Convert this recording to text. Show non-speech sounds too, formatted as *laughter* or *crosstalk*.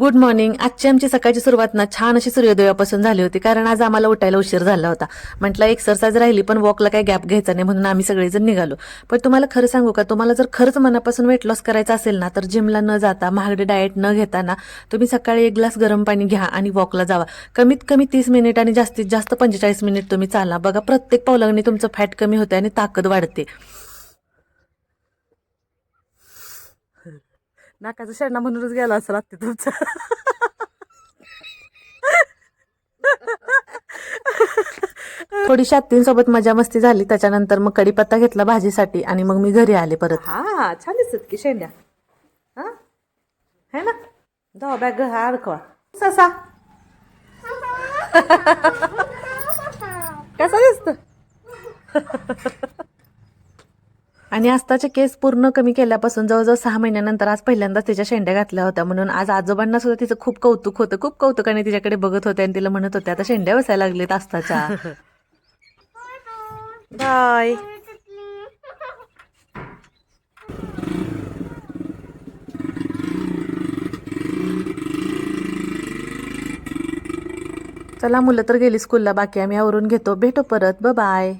Good morning आजची आमची सकाळची सुरुवात ना छान अशी सूर्योदयापासून झाली होती. कारण आज आम्हाला उठायला उशीर झाला होता. म्हटलं एक्सरसाइज राहिली पण वॉकला काही गॅप घ्यायचा नाही म्हणून आम्ही सगळेजण निघालो. पण तुम्हाला खरं सांगू का? तुम्हाला जर खरंच मनापासून वेट लॉस करायचा असेल ना तर जिमला न जाता महागडे डाएट न घेताना तुम्ही सकाळी एक ग्लास गरम पाणी घ्या आणि वॉकला जावा. कमीत कमी तीस मिनिट आणि जास्तीत जास्त पंचेचाळीस मिनिट तुम्ही चाला. बघा प्रत्येक पावलाने तुमचं फॅट कमी होते आणि ताकद वाढते. नाकाचा शेंडा म्हणूनच गेला असं लागते तुमचं. थोडीशी सोबत मजा मस्ती झाली त्याच्यानंतर मग कडीपत्ता घेतला भाजीसाठी आणि मग मी घरी आले परत. हा छान दिसत की शेंड्या. हा? है ना? जाऊ बॅग हा अडकवा. ससा. *laughs* कसा दिसत? आणि आस्ताचे केस पूर्ण कमी केल्यापासून जवळजवळ सहा महिन्यानंतर आज पहिल्यांदाच तिच्या शेंड्या घातल्या होत्या. म्हणून आज आजोबांना सुद्धा तिचं खूप कौतुक होतं. खूप कौतुकाने तिच्याकडे बघत होते आणि तिला म्हणत होते आता शेंड्या बसायला लागलेत आस्ताच्या. बाय. चला मुलं तर गेली स्कूलला बाकी आम्ही आवरून घेतो. भेटू परत. ब बाय